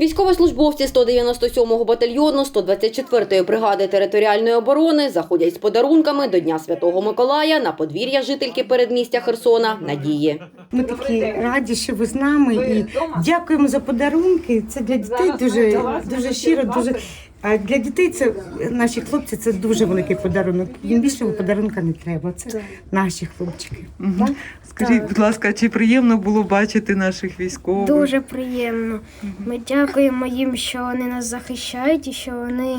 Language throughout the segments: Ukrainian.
Військовослужбовці 197-го батальйону 124-ї бригади територіальної оборони заходять з подарунками до Дня Святого Миколая на подвір'я жительки передмістя Херсона Надії. Ми такі раді, що ви з нами і дякуємо за подарунки. Це для дітей дуже, дуже щиро, дуже. А для дітей це наші хлопці це дуже великий подарунок. Їм більшого подарунка не треба. Це наші хлопчики. Так? Скажіть, будь ласка, чи приємно було бачити наших військових? Дуже приємно. Ми дякуємо їм, що вони нас захищають і що вони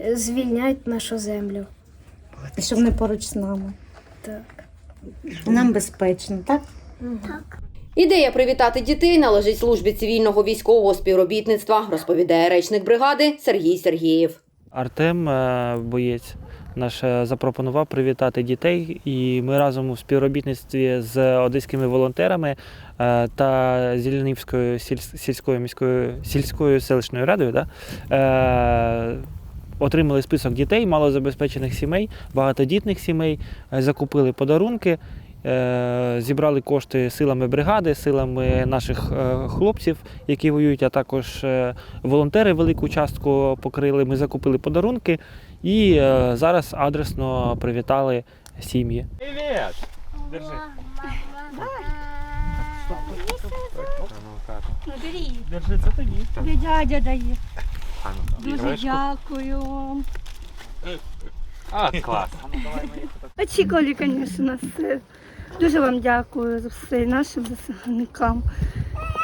е, звільняють нашу землю. І що вони поруч з нами. Так. Нам безпечно, так? Ідея привітати дітей належить службі цивільного військового співробітництва, розповідає речник бригади Сергій Сергієв. Артем, е, боєць, наш е, запропонував привітати дітей, і ми разом у співробітництві з одеськими волонтерами е, та Зеленівською сільською міською сільською селищною радою да, отримали список дітей, малозабезпечених сімей, багатодітних сімей, закупили подарунки. Е, Зібрали кошти силами бригади, силами наших е, хлопців, які воюють, а також е, волонтери велику частку покрили. Ми закупили подарунки і зараз адресно привітали сім'ї. Привет! Держи. Держи, це тобі. Тобі дядя дає. Дуже дякую. А, клас. Очікували, звісно, все. Дуже вам дякую за все нашим захисникам.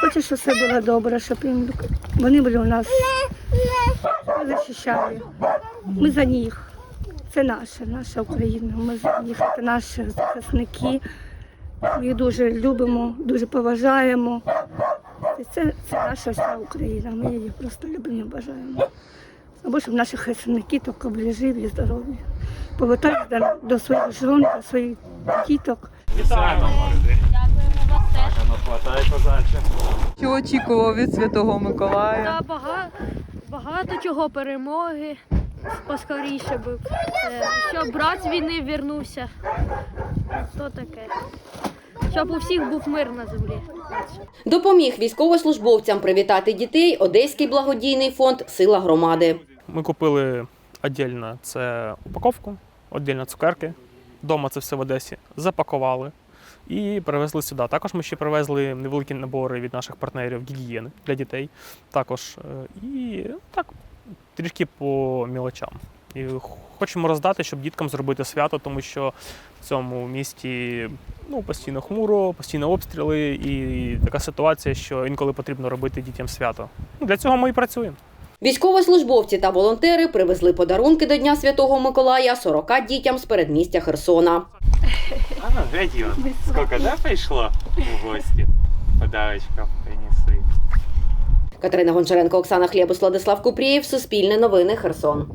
Хочу, щоб все було добре, щоб їм вони були у нас захищали. Ми за них. Це наша, наша Україна. Ми за них, це наші захисники. Ми їх дуже любимо, дуже поважаємо. Це, це наша вся Україна. Ми її просто любимо бажаємо. Або щоб наші захисники тільки були живі і здорові. Повертатися до, до своїх жон, до своїх діток. Вітаємо козаче. Що очікував від Святого Миколая? Та багато, багато чого перемоги поскоріше би. Е, Щоб брат з війни вернувся. То таке. Щоб у всіх був мир на землі. Допоміг військовослужбовцям привітати дітей Одеський благодійний фонд Сила громади. Ми купили віддільно це упаковку, віддільно цукерки. Дома це все в Одесі запакували і привезли сюди. Також ми ще привезли невеликі набори від наших партнерів гігієни для дітей. Також е, і так трішки по мілочам. І хочемо роздати, щоб діткам зробити свято, тому що в цьому місті ну, постійно хмуро, постійно обстріли, і така ситуація, що інколи потрібно робити дітям свято. Для цього ми і працюємо. Військовослужбовці та волонтери привезли подарунки до Дня Святого Миколая 40 дітям з передмістя Херсона. А ну, скільки он, сколько, да, прийшло в гості Подарочков принесли. Катерина Гончаренко, Оксана Хлєбус, Владислав Купрієв, Суспільне новини, Херсон.